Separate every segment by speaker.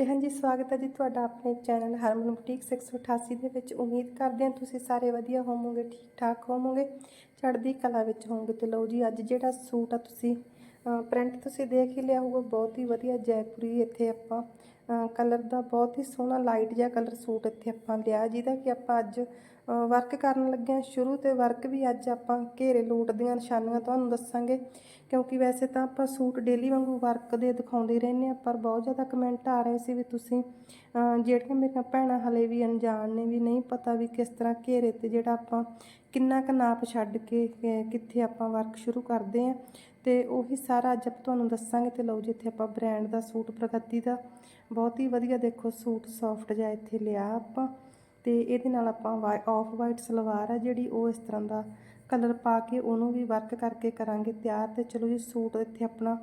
Speaker 1: ਤੇ ਹਾਂਜੀ, ਸਵਾਗਤ ਹੈ ਜੀ ਤੁਹਾਡਾ ਆਪਣੇ ਚੈਨਲ ਹਰਮਨ ਬੁਟੀਕ 688 ਦੇ ਵਿੱਚ। ਉਮੀਦ ਕਰਦੇ ਹਾਂ ਤੁਸੀਂ ਸਾਰੇ ਵਧੀਆ ਹੋਵੋਗੇ ਠੀਕ ਠਾਕ ਹੋਵੋਗੇ, ਚੜ੍ਹਦੀ ਕਲਾ ਵਿੱਚ ਹੋਵੋਗੇ। ਤੇ ਲਓ ਜੀ, ਅੱਜ ਜਿਹੜਾ ਸੂਟ ਆ ਤੁਸੀਂ ਪ੍ਰਿੰਟ ਤੁਸੀਂ ਦੇਖ ਹੀ ਲਿਆ ਹੋਊਗਾ, ਬਹੁਤ ਹੀ ਵਧੀਆ ਜੈਪੁਰੀ ਇੱਥੇ ਆਪਾਂ ਕਲਰ ਦਾ ਬਹੁਤ ਹੀ ਸੋਹਣਾ ਲਾਈਟ ਜਿਹਾ ਕਲਰ ਸੂਟ ਇੱਥੇ ਆਪਾਂ ਲਿਆ, ਜਿਹਦਾ ਕਿ ਆਪਾਂ ਅੱਜ ਵਰਕ ਕਰਨ ਲੱਗੇ ਹਾਂ ਸ਼ੁਰੂ ਤੇ ਵਰਕ ਵੀ ਅੱਜ ਆਪਾਂ ਘੇਰੇ ਲੋਟ ਦੀਆਂ ਨਿਸ਼ਾਨੀਆਂ ਤੁਹਾਨੂੰ ਦੱਸਾਂਗੇ। ਕਿਉਂਕਿ ਵੈਸੇ ਤਾਂ ਆਪਾਂ ਸੂਟ ਡੇਲੀ ਵਾਂਗੂ ਵਰਕ ਦੇ ਦਿਖਾਉਂਦੇ ਰਹਿੰਦੇ ਆ ਪਰ ਬਹੁਤ ਜ਼ਿਆਦਾ ਕਮੈਂਟ ਆ ਰਹੇ ਸੀ ਵੀ ਤੁਸੀਂ ਜਿਹੜੀਆਂ ਮੇਰੀਆਂ ਭੈਣਾਂ ਹਲੇ ਵੀ ਅਣਜਾਣ ਨੇ, ਵੀ ਨਹੀਂ ਪਤਾ ਵੀ ਕਿਸ ਤਰ੍ਹਾਂ ਘੇਰੇ ਤੇ ਜਿਹੜਾ ਆਪਾਂ ਕਿੰਨਾ ਕੁ ਨਾਪ ਛੱਡ ਕੇ ਕਿੱਥੇ ਆਪਾਂ ਵਰਕ ਸ਼ੁਰੂ ਕਰਦੇ ਆ ਤੇ ਉਹੀ ਸਾਰਾ ਅੱਜ ਆਪਾਂ ਤੁਹਾਨੂੰ ਦੱਸਾਂਗੇ ਤੇ ਲਓ ਜਿੱਥੇ ਆਪਾਂ ਬ੍ਰਾਂਡ ਦਾ ਸੂਟ, ਪ੍ਰਗਤੀ ਦਾ, ਬਹੁਤ ਹੀ ਵਧੀਆ ਦੇਖੋ ਸੂਟ ਸੌਫਟ ਜਿਹਾ ਇੱਥੇ ਲਿਆ ਆਪਾਂ। ਤੇ ਇਹਦੇ ਨਾਲ ਆਪਾਂ ਆਫ ਵਾਈਟ ਸਲਵਾਰ ਆ ਜਿਹੜੀ ਉਹ ਇਸ ਤਰ੍ਹਾਂ ਦਾ ਕਲਰ ਪਾ ਕੇ ਉਹਨੂੰ ਵੀ ਵਰਕ ਕਰਕੇ ਕਰਾਂਗੇ ਤਿਆਰ ਤੇ ਚਲੋ ਜੀ ਸੂਟ ਇੱਥੇ ਆਪਣਾ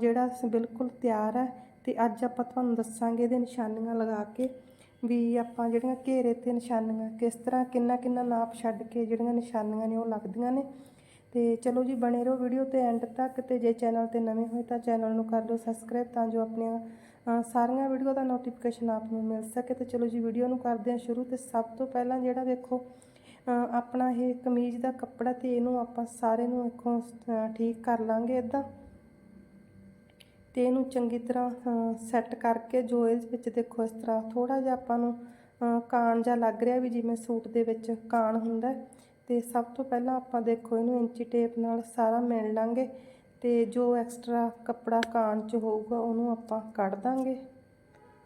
Speaker 1: ਜਿਹੜਾ ਬਿਲਕੁਲ ਤਿਆਰ ਹੈ ਤੇ ਅੱਜ ਆਪਾਂ ਤੁਹਾਨੂੰ ਦੱਸਾਂਗੇ ਇਹਦੇ ਨਿਸ਼ਾਨੀਆਂ ਲਗਾ ਕੇ ਵੀ ਆਪਾਂ ਜਿਹੜੀਆਂ ਘੇਰੇ ਤੇ ਨਿਸ਼ਾਨੀਆਂ ਕਿਸ ਤਰ੍ਹਾਂ ਕਿੰਨਾ ਕਿੰਨਾ ਨਾਪ ਛੱਡ ਕੇ ਜਿਹੜੀਆਂ ਨਿਸ਼ਾਨੀਆਂ ਨੇ ਉਹ ਲੱਗਦੀਆਂ ਨੇ। ਤੇ ਚਲੋ ਜੀ ਬਣੇ ਰਹੋ ਵੀਡੀਓ ਤੇ ਐਂਡ ਤੱਕ ਤੇ ਜੇ ਚੈਨਲ ਤੇ ਨਵੇਂ ਹੋਏ ਤਾਂ ਚੈਨਲ ਨੂੰ ਕਰ ਲਓ ਸਬਸਕ੍ਰਾਈਬ ਤਾਂ ਜੋ ਆਪਣੀਆਂ ਸਾਰੀਆਂ ਵੀਡੀਓ ਦਾ ਨੋਟੀਫਿਕੇਸ਼ਨ ਆਪ ਨੂੰ ਮਿਲ ਸਕੇ ਤੇ ਚਲੋ ਜੀ ਵੀਡੀਓ ਨੂੰ ਕਰਦੇ ਹਾਂ ਸ਼ੁਰੂ ਤੇ ਸਭ ਤੋਂ ਪਹਿਲਾਂ ਜਿਹੜਾ ਵੇਖੋ ਆਪਣਾ ਇਹ ਕਮੀਜ਼ ਦਾ ਕੱਪੜਾ ਤੇ ਇਹਨੂੰ ਆਪਾਂ ਸਾਰੇ ਨੂੰ ਇੱਕੋ ਠੀਕ ਕਰ ਲਾਂਗੇ ਇਦਾਂ ਤੇ ਇਹਨੂੰ ਚੰਗੀ ਤਰ੍ਹਾਂ ਸੈੱਟ ਕਰਕੇ ਜੋ ਇਸ ਵਿੱਚ ਦੇਖੋ ਇਸ ਤਰ੍ਹਾਂ ਥੋੜਾ ਜਿਹਾ ਆਪਾਂ ਨੂੰ ਕਾਣ ਜਿਹਾ ਲੱਗ ਰਿਹਾ ਵੀ ਜਿਵੇਂ ਸੂਟ ਦੇ ਵਿੱਚ ਕਾਣ ਹੁੰਦਾ ਹੈ। ਤੇ ਸਭ ਤੋਂ ਪਹਿਲਾਂ ਆਪਾਂ ਦੇਖੋ ਇਹਨੂੰ ਇੰਚੀ ਟੇਪ ਨਾਲ ਸਾਰਾ ਮਿਣ ਲਾਂਗੇ ਤੇ ਜੋ ਐਕਸਟਰਾ ਕੱਪੜਾ ਕਾਣ 'ਚ ਹੋਊਗਾ, ਉਹਨੂੰ ਆਪਾਂ ਕੱਢ ਦਾਂਗੇ।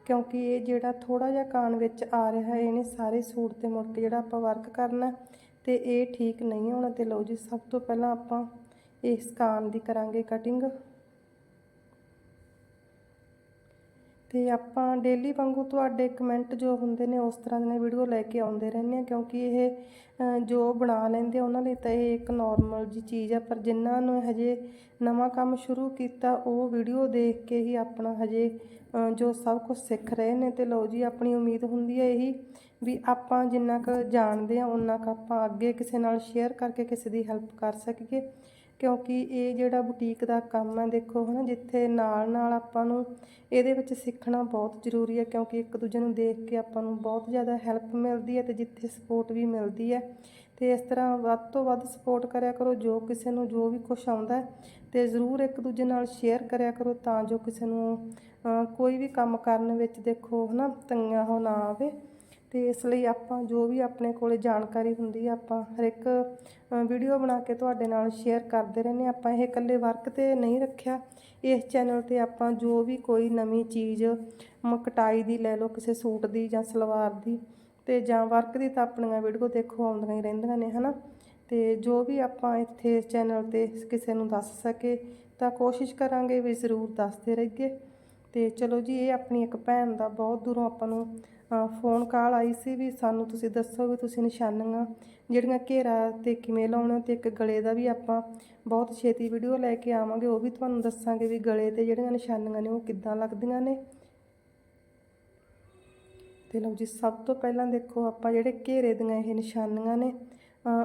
Speaker 1: ਕਿਉਂਕਿ ਇਹ ਜਿਹੜਾ ਥੋੜਾ ਜਿਹਾ ਕਾਣ ਵਿੱਚ ਆ ਰਿਹਾ, ਇਹਨੇ ਸਾਰੇ ਸੂਟ ਤੇ ਮੁੜ ਕੇ ਜਿਹੜਾ ਆਪਾਂ ਵਰਕ ਕਰਨਾ ਹੈ ਤੇ ਇਹ ਠੀਕ ਨਹੀਂ ਹੋਣਾ। ਤੇ ਲਓ ਜੀ, ਸਭ ਤੋਂ ਪਹਿਲਾਂ ਆਪਾਂ ਇਸ ਕਾਣ ਦੀ ਕਰਾਂਗੇ ਕਟਿੰਗ ਤੇ ਆਪਾਂ ਡੇਲੀ ਵਾਂਗੂ ਤੁਹਾਡੇ ਕਮੈਂਟ ਜੋ ਹੁੰਦੇ ਨੇ ਉਸ ਤਰ੍ਹਾਂ ਦੀਆਂ ਵੀਡੀਓ ਲੈ ਕੇ ਆਉਂਦੇ ਰਹਿੰਦੇ ਆ ਕਿਉਂਕਿ ਇਹ ਜੋ ਬਣਾ ਲੈਂਦੇ ਉਹਨਾਂ ਲਈ ਤਾਂ ਇਹ ਇੱਕ ਨਾਰਮਲ ਜੀ ਚੀਜ਼ ਆ, ਪਰ ਜਿਨ੍ਹਾਂ ਨੂੰ ਹਜੇ ਨਵਾਂ ਕੰਮ ਸ਼ੁਰੂ ਕੀਤਾ, ਉਹ ਵੀਡੀਓ ਦੇਖ ਕੇ ਹੀ ਆਪਣਾ ਹਜੇ ਜੋ ਸਭ ਕੁਝ ਸਿੱਖ ਰਹੇ ਨੇ ਤੇ ਲਓ ਜੀ, ਆਪਣੀ ਉਮੀਦ ਹੁੰਦੀ ਹੈ ਇਹੀ ਵੀ ਆਪਾਂ ਜਿੰਨਾ ਕੁ ਜਾਣਦੇ ਆ ਉਨਾ ਕੁ ਆਪਾਂ ਅੱਗੇ ਕਿਸੇ ਨਾਲ ਸ਼ੇਅਰ ਕਰਕੇ ਕਿਸੇ ਦੀ ਹੈਲਪ ਕਰ ਸਕੀਏ। ਕਿਉਂਕਿ ਇਹ ਜਿਹੜਾ ਬੁਟੀਕ ਦਾ ਕੰਮ ਹੈ, ਦੇਖੋ ਹਨਾ, ਜਿੱਥੇ ਨਾਲ ਨਾਲ ਆਪਾਂ ਨੂੰ ਇਹਦੇ ਵਿੱਚ ਸਿੱਖਣਾ ਬਹੁਤ ਜ਼ਰੂਰੀ ਹੈ, ਕਿਉਂਕਿ ਇੱਕ ਦੂਜੇ ਨੂੰ ਦੇਖ ਕੇ ਆਪਾਂ ਨੂੰ ਬਹੁਤ ਜ਼ਿਆਦਾ ਹੈਲਪ ਮਿਲਦੀ ਹੈ ਤੇ ਜਿੱਥੇ ਸਪੋਰਟ ਵੀ ਮਿਲਦੀ ਹੈ। ਤੇ ਇਸ ਤਰ੍ਹਾਂ ਵੱਧ ਤੋਂ ਵੱਧ ਸਪੋਰਟ ਕਰਿਆ ਕਰੋ, ਜੋ ਕਿਸੇ ਨੂੰ ਜੋ ਵੀ ਕੁਝ ਆਉਂਦਾ ਹੈ, ਤੇ ਜ਼ਰੂਰ ਇੱਕ ਦੂਜੇ ਨਾਲ ਸ਼ੇਅਰ ਕਰਿਆ ਕਰੋ ਤਾਂ ਜੋ ਕਿਸੇ ਨੂੰ ਕੋਈ ਵੀ ਕੰਮ ਕਰਨ ਵਿੱਚ ਦੇਖੋ ਹਨਾ, ਤੰਗੀਆਂ ਹੋ ਨਾ ਆਵੇ। ਤੇ ਇਸ ਲਈ ਆਪਾਂ ਜੋ ਵੀ ਆਪਣੇ ਕੋਲੇ ਜਾਣਕਾਰੀ ਹੁੰਦੀ ਆ, ਆਪਾਂ ਹਰ ਇੱਕ ਵੀਡੀਓ ਬਣਾ ਕੇ ਤੁਹਾਡੇ ਨਾਲ ਸ਼ੇਅਰ ਕਰਦੇ ਰਹਿੰਦੇ ਹਾਂ। ਆਪਾਂ ਇਹ ਇਕੱਲੇ ਵਰਕ ਤੇ ਨਹੀਂ ਰੱਖਿਆ। ਇਸ ਚੈਨਲ ਤੇ ਆਪਾਂ ਜੋ ਵੀ ਕੋਈ ਨਵੀਂ ਚੀਜ਼ ਕਟਾਈ ਦੀ ਲੈ ਲਓ, ਕਿਸੇ ਸੂਟ ਦੀ ਜਾਂ ਸਲਵਾਰ ਦੀ, ਤੇ ਜਾਂ ਵਰਕ ਦੀ ਤਾਂ ਆਪਣੀਆਂ ਵੀਡੀਓ ਦੇਖੋ, ਆਉਂਦੀਆਂ ਹੀ ਰਹਿੰਦੀਆਂ ਨੇ, ਹਨਾ? ਤੇ ਜੋ ਵੀ ਆਪਾਂ ਇੱਥੇ ਚੈਨਲ ਤੇ ਕਿਸੇ ਨੂੰ ਦੱਸ ਸਕੇ, ਤਾਂ ਕੋਸ਼ਿਸ਼ ਕਰਾਂਗੇ ਵੀ ਜ਼ਰੂਰ ਦੱਸਦੇ ਰਹੀਏ। ਤੇ ਚਲੋ ਜੀ, ਇਹ ਆਪਣੀ ਇੱਕ ਭੈਣ ਦਾ ਬਹੁਤ ਦੂਰੋਂ ਆਪਾਂ ਨੂੰ ਫੋਨ ਕਾਲ ਆਈ ਸੀ ਵੀ ਸਾਨੂੰ ਤੁਸੀਂ ਦੱਸੋ ਵੀ ਤੁਸੀਂ ਨਿਸ਼ਾਨੀਆਂ ਜਿਹੜੀਆਂ ਘੇਰਾ ਤੇ ਕਿਵੇਂ ਲਾਉਣਾ ਤੇ ਇੱਕ ਗਲੇ ਦਾ ਵੀ ਆਪਾਂ ਬਹੁਤ ਛੇਤੀ ਵੀਡੀਓ ਲੈ ਕੇ ਆਵਾਂਗੇ, ਉਹ ਵੀ ਤੁਹਾਨੂੰ ਦੱਸਾਂਗੇ ਵੀ ਗਲੇ ਤੇ ਜਿਹੜੀਆਂ ਨਿਸ਼ਾਨੀਆਂ ਨੇ ਉਹ ਕਿੱਦਾਂ ਲੱਗਦੀਆਂ ਨੇ। ਤੇ ਲਓ ਜੀ, ਸਭ ਤੋਂ ਪਹਿਲਾਂ ਦੇਖੋ ਆਪਾਂ ਜਿਹੜੇ ਘੇਰੇ ਦੀਆਂ ਇਹ ਨਿਸ਼ਾਨੀਆਂ ਨੇ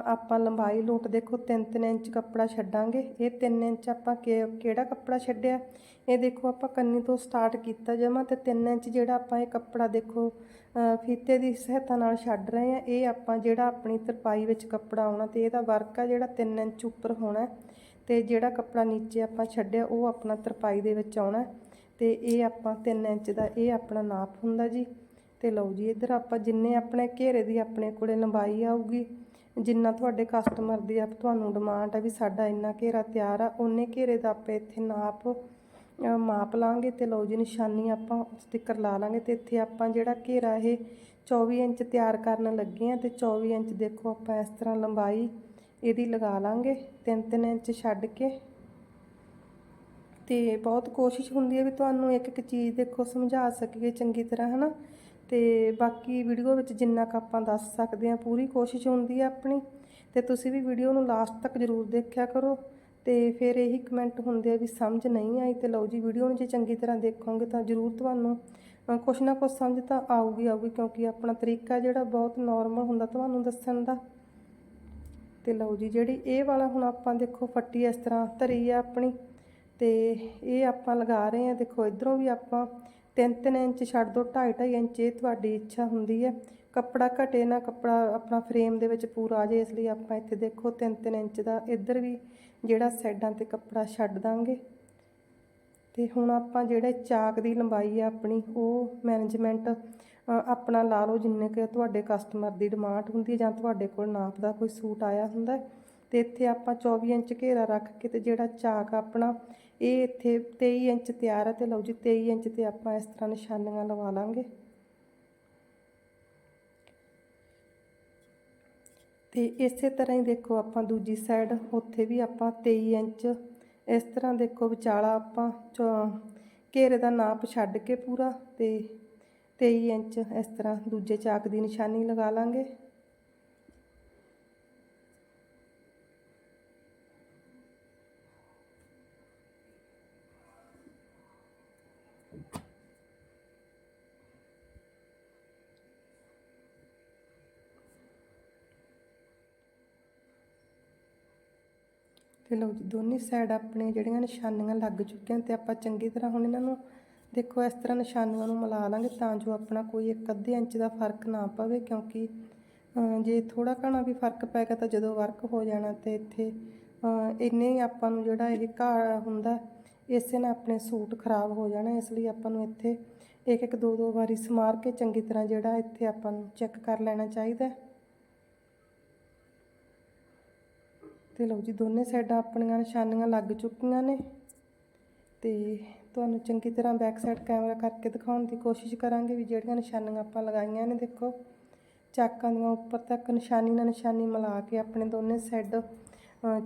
Speaker 1: ਆਪਾਂ ਲੰਬਾਈ ਲੋਟ ਦੇਖੋ 3-3 ਇੰਚ ਕੱਪੜਾ ਛੱਡਾਂਗੇ। ਇਹ 3 ਇੰਚ ਆਪਾਂ ਕਿ- ਕਿਹੜਾ ਕੱਪੜਾ ਛੱਡਿਆ? ਇਹ ਦੇਖੋ ਆਪਾਂ ਕੰਨੀ ਤੋਂ ਸਟਾਰਟ ਕੀਤਾ ਜਮਾ ਤੇ 3 ਇੰਚ ਜਿਹੜਾ ਆਪਾਂ ਇਹ ਕੱਪੜਾ ਦੇਖੋ ਫੀਤੇ ਦੀ ਸਹਾਇਤਾ ਨਾਲ ਛੱਡ ਰਹੇ ਆ ਇਹ ਆਪਾਂ ਜਿਹੜਾ ਆਪਣੀ ਤਰਪਾਈ ਵਿੱਚ ਕੱਪੜਾ ਆਉਣਾ ਤੇ ਇਹਦਾ ਵਰਕ ਆ ਜਿਹੜਾ 3 ਇੰਚ ਉੱਪਰ ਹੋਣਾ ਹੈ ਤੇ ਜਿਹੜਾ ਕੱਪੜਾ ਨੀਚੇ ਆਪਾਂ ਛੱਡਿਆ, ਉਹ ਆਪਣਾ ਤਰਪਾਈ ਦੇ ਵਿੱਚ ਆਉਣਾ ਹੈ ਤੇ ਇਹ ਆਪਾਂ 3 ਇੰਚ ਦਾ, ਇਹ ਆਪਣਾ ਨਾਪ ਹੁੰਦਾ ਜੀ। ਤੇ ਲਓ ਜੀ, ਇੱਧਰ ਆਪਾਂ ਜਿੰਨੇ ਆਪਣੇ ਘੇਰੇ ਦੀ ਆਪਣੇ ਕੋਲੇ ਲੰਬਾਈ ਆਊਗੀ, ਜਿੰਨਾ ਤੁਹਾਡੇ ਕਸਟਮਰ ਦੀ ਆਪ ਤੁਹਾਨੂੰ ਡਿਮਾਂਡ ਆ ਵੀ ਸਾਡਾ ਇੰਨਾ ਘੇਰਾ ਤਿਆਰ ਆ, ਉਹਨੇ ਘੇਰੇ ਦਾ ਆਪਾਂ ਇੱਥੇ ਨਾਪ ਮਾਪ ਲਾਂਗੇ ਤੇ ਲਓ ਜੀ ਨਿਸ਼ਾਨੀ ਆਪਾਂ ਸਟicker ਲਾ ਲਾਂਗੇ ਤੇ ਇੱਥੇ ਆਪਾਂ ਜਿਹੜਾ ਘੇਰਾ ਇਹ 24 ਇੰਚ ਤਿਆਰ ਕਰਨ ਲੱਗੇ ਆ ਤੇ 24 ਇੰਚ ਦੇਖੋ ਆਪਾਂ ਇਸ ਤਰ੍ਹਾਂ ਲੰਬਾਈ ਇਹਦੀ ਲਗਾ ਲਾਂਗੇ 3-3 ਇੰਚ ਛੱਡ ਕੇ। ਤੇ ਬਹੁਤ ਕੋਸ਼ਿਸ਼ ਹੁੰਦੀ ਹੈ ਵੀ ਤੁਹਾਨੂੰ ਇੱਕ ਇੱਕ ਚੀਜ਼ ਦੇਖੋ ਸਮਝਾ ਸਕੀਏ ਚੰਗੀ ਤਰ੍ਹਾਂ, ਹਨਾ? ਤੇ ਬਾਕੀ ਵੀਡੀਓ ਵਿੱਚ ਜਿੰਨਾ ਕੁ ਆਪਾਂ ਦੱਸ ਸਕਦੇ ਹਾਂ, ਪੂਰੀ ਕੋਸ਼ਿਸ਼ ਹੁੰਦੀ ਹੈ ਆਪਣੀ। ਤੇ ਤੁਸੀਂ ਵੀ ਵੀਡੀਓ ਨੂੰ ਲਾਸਟ ਤੱਕ ਜ਼ਰੂਰ ਦੇਖਿਆ ਕਰੋ। ਤੇ ਫਿਰ ਇਹੀ ਕਮੈਂਟ ਹੁੰਦੇ ਆ ਵੀ ਸਮਝ ਨਹੀਂ ਆਈ ਤੇ ਲਓ ਜੀ ਵੀਡੀਓ ਨੂੰ ਜੇ ਚੰਗੀ ਤਰ੍ਹਾਂ ਦੇਖੋਗੇ ਤਾਂ ਜ਼ਰੂਰ ਤੁਹਾਨੂੰ ਕੁਛ ਨਾ ਕੁਛ ਸਮਝ ਤਾਂ ਆਊਗੀ ਆਊਗੀ ਕਿਉਂਕਿ ਆਪਣਾ ਤਰੀਕਾ ਜਿਹੜਾ ਬਹੁਤ ਨਾਰਮਲ ਹੁੰਦਾ ਤੁਹਾਨੂੰ ਦੱਸਣ ਦਾ। ਤੇ ਲਓ ਜੀ ਜਿਹੜੀ ਇਹ ਵਾਲਾ ਹੁਣ ਆਪਾਂ ਦੇਖੋ ਫੱਟੀ ਇਸ ਤਰ੍ਹਾਂ ਧਰੀ ਆ ਆਪਣੀ ਤੇ ਇਹ ਆਪਾਂ ਲਗਾ ਰਹੇ ਆ। ਦੇਖੋ ਇਧਰੋਂ ਵੀ ਆਪਾਂ 3-3 ਇੰਚ ਛੱਡ ਦਿਓ 2.5 ਇੰਚ ਇਹ ਤੁਹਾਡੀ ਇੱਛਾ ਹੁੰਦੀ ਹੈ ਕੱਪੜਾ ਘਟੇ ਨਾ ਕੱਪੜਾ ਆਪਣਾ ਫਰੇਮ ਦੇ ਵਿੱਚ ਪੂਰਾ ਆ ਜਾਏ ਇਸ ਲਈ ਆਪਾਂ ਇੱਥੇ ਦੇਖੋ 3-3 ਇੰਚ ਦਾ ਇੱਧਰ ਵੀ ਜਿਹੜਾ ਸਾਈਡਾਂ ਤੇ ਕੱਪੜਾ ਛੱਡ ਦਾਂਗੇ ਤੇ ਹੁਣ ਆਪਾਂ ਜਿਹੜੇ ਚਾਕ ਦੀ ਲੰਬਾਈ ਆ ਆਪਣੀ, ਉਹ ਮੈਨੇਜਮੈਂਟ ਆਪਣਾ ਲਾ ਲਓ ਜਿੰਨੇ ਕਿ ਤੁਹਾਡੇ ਕਸਟਮਰ ਦੀ ਡਿਮਾਂਡ ਹੁੰਦੀ ਹੈ ਜਾਂ ਤੁਹਾਡੇ ਕੋਲ ਨਾਪ ਦਾ ਕੋਈ ਸੂਟ ਆਇਆ ਹੁੰਦਾ ਹੈ। ਤੇ ਇੱਥੇ ਆਪਾਂ 24 ਇੰਚ ਘੇਰਾ ਰੱਖ ਕੇ ਤੇ ਜਿਹੜਾ ਚਾਕ ਆਪਣਾ, ਇਹ ਇੱਥੇ 23 ਇੰਚ ਤਿਆਰ ਹੈ ਤੇ ਲਓ ਜੀ 23 ਇੰਚ ਤੇ ਆਪਾਂ ਇਸ ਤਰ੍ਹਾਂ ਨਿਸ਼ਾਨੀਆਂ ਲਵਾ ਲਾਂਗੇ ਤੇ ਇਸੇ ਤਰ੍ਹਾਂ ਹੀ ਦੇਖੋ ਆਪਾਂ ਦੂਜੀ ਸਾਈਡ ਉੱਥੇ ਵੀ ਆਪਾਂ 23 ਇੰਚ, ਇਸ ਤਰ੍ਹਾਂ ਦੇਖੋ ਵਿਚਾਲਾ ਆਪਾਂ ਚੌ- ਘੇਰੇ ਦਾ ਨਾਪ ਛੱਡ ਕੇ ਪੂਰਾ ਤੇ 23 ਇੰਚ ਇਸ ਤਰ੍ਹਾਂ ਦੂਜੇ ਚਾਕ ਦੀ ਨਿਸ਼ਾਨੀ ਲਗਾ ਲਾਂਗੇ। ਤੇ ਲਓ ਜੀ, ਦੋਨੇ ਸਾਈਡ ਆਪਣੇ ਜਿਹੜੀਆਂ ਨਿਸ਼ਾਨੀਆਂ ਲੱਗ ਚੁੱਕੀਆਂ ਤੇ ਆਪਾਂ ਚੰਗੀ ਤਰ੍ਹਾਂ ਹੁਣ ਇਹਨਾਂ ਨੂੰ ਦੇਖੋ, ਇਸ ਤਰ੍ਹਾਂ ਨਿਸ਼ਾਨੀਆਂ ਨੂੰ ਮਿਲਾ ਲਾਂਗੇ ਤਾਂ ਜੋ ਆਪਣਾ ਕੋਈ ਇੱਕ ਅੱਧੇ ਇੰਚ ਦਾ ਫ਼ਰਕ ਨਾ ਪਵੇ, ਕਿਉਂਕਿ ਜੇ ਥੋੜਾ ਘਣਾ ਵੀ ਫ਼ਰਕ ਪੈ ਗਿਆ ਤਾਂ ਜਦੋਂ ਵਰਕ ਹੋ ਜਾਣਾ ਤੇ ਇੱਥੇ ਇੰਨੇ ਹੀ ਆਪਾਂ ਨੂੰ ਜਿਹੜਾ ਇਹ ਘਾ ਹੁੰਦਾ, ਇਸੇ ਨਾਲ ਆਪਣੇ ਸੂਟ ਖਰਾਬ ਹੋ ਜਾਣਾ, ਇਸ ਲਈ ਆਪਾਂ ਨੂੰ ਇੱਥੇ ਇੱਕ ਇੱਕ ਦੋ ਦੋ ਵਾਰੀ ਸਮਾਰ ਕੇ ਚੰਗੀ ਤਰ੍ਹਾਂ ਜਿਹੜਾ ਇੱਥੇ ਆਪਾਂ ਨੂੰ ਚੈੱਕ ਕਰ ਲੈਣਾ ਚਾਹੀਦਾ ਹੈ। ਤੇ ਲਓ ਜੀ, ਦੋਨੇ ਸਾਈਡਾਂ ਆਪਣੀਆਂ ਨਿਸ਼ਾਨੀਆਂ ਲੱਗ ਚੁੱਕੀਆਂ ਨੇ। ਤੇ ਤੁਹਾਨੂੰ ਚੰਗੀ ਤਰ੍ਹਾਂ ਬੈਕ ਸਾਈਡ ਕੈਮਰਾ ਕਰਕੇ ਦਿਖਾਉਣ ਦੀ ਕੋਸ਼ਿਸ਼ ਕਰਾਂਗੇ ਵੀ ਜਿਹੜੀਆਂ ਨਿਸ਼ਾਨੀਆਂ ਆਪਾਂ ਲਗਾਈਆਂ ਨੇ, ਦੇਖੋ। ਚਾਕਾਂ ਦੀਆਂ ਉੱਪਰ ਤੱਕ ਨਿਸ਼ਾਨੀ ਨਾਲ ਨਿਸ਼ਾਨੀ ਮਿਲਾ ਕੇ ਆਪਣੇ ਦੋਨੇ ਸਾਈਡ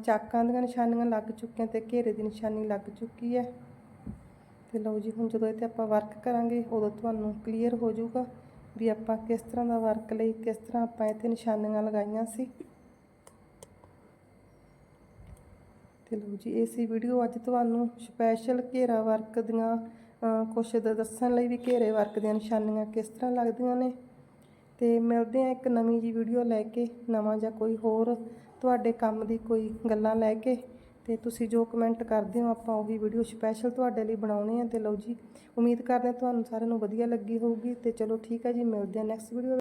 Speaker 1: ਚਾਕਾਂ ਦੀਆਂ ਨਿਸ਼ਾਨੀਆਂ ਲੱਗ ਚੁੱਕੀਆਂ ਤੇ ਘੇਰੇ ਦੀ ਨਿਸ਼ਾਨੀ ਲੱਗ ਚੁੱਕੀ ਹੈ। ਤੇ ਲਓ ਜੀ, ਹੁਣ ਜਦੋਂ ਇਹ ਤੇ ਆਪਾਂ ਵਰਕ ਕਰਾਂਗੇ, ਉਦੋਂ ਤੁਹਾਨੂੰ ਕਲੀਅਰ ਹੋ ਜਾਊਗਾ ਵੀ ਆਪਾਂ ਕਿਸ ਤਰ੍ਹਾਂ ਦਾ ਵਰਕ ਲਈ, ਕਿਸ ਤਰ੍ਹਾਂ ਆਪਾਂ ਇੱਥੇ ਨਿਸ਼ਾਨੀਆਂ ਲਗਾਈਆਂ ਸੀ। ਤੇ ਲਓ ਜੀ, ਇਹ ਸੀ ਵੀਡੀਓ ਅੱਜ ਤੁਹਾਨੂੰ ਸਪੈਸ਼ਲ ਘੇਰਾ ਵਰਕ ਦੀਆਂ ਕੁਛ ਦੱਸਣ ਲਈ ਵੀ ਘੇਰੇ ਵਰਕ ਦੀਆਂ ਨਿਸ਼ਾਨੀਆਂ ਕਿਸ ਤਰ੍ਹਾਂ ਲੱਗਦੀਆਂ ਨੇ। ਤੇ ਮਿਲਦੇ ਆ ਇੱਕ ਨਵੀਂ ਜੀ ਵੀਡੀਓ ਲੈ ਕੇ, ਨਵਾਂ ਜਾਂ ਕੋਈ ਹੋਰ ਤੁਹਾਡੇ ਕੰਮ ਦੀ ਕੋਈ ਗੱਲਾਂ ਲੈ ਕੇ। ਤੇ ਤੁਸੀਂ ਜੋ ਕਮੈਂਟ ਕਰਦੇ ਹੋ, ਆਪਾਂ ਉਹੀ ਵੀਡੀਓ ਸਪੈਸ਼ਲ ਤੁਹਾਡੇ ਲਈ ਬਣਾਉਣੇ ਆ। ਤੇ ਲਓ ਜੀ, ਉਮੀਦ ਕਰਦੇ ਹਾਂ ਤੁਹਾਨੂੰ ਸਾਰਿਆਂ ਨੂੰ ਵਧੀਆ ਲੱਗੀ ਹੋਊਗੀ। ਤੇ ਚਲੋ ਠੀਕ ਹੈ ਜੀ, ਮਿਲਦੇ ਆ ਨੈਕਸਟ ਵੀਡੀਓ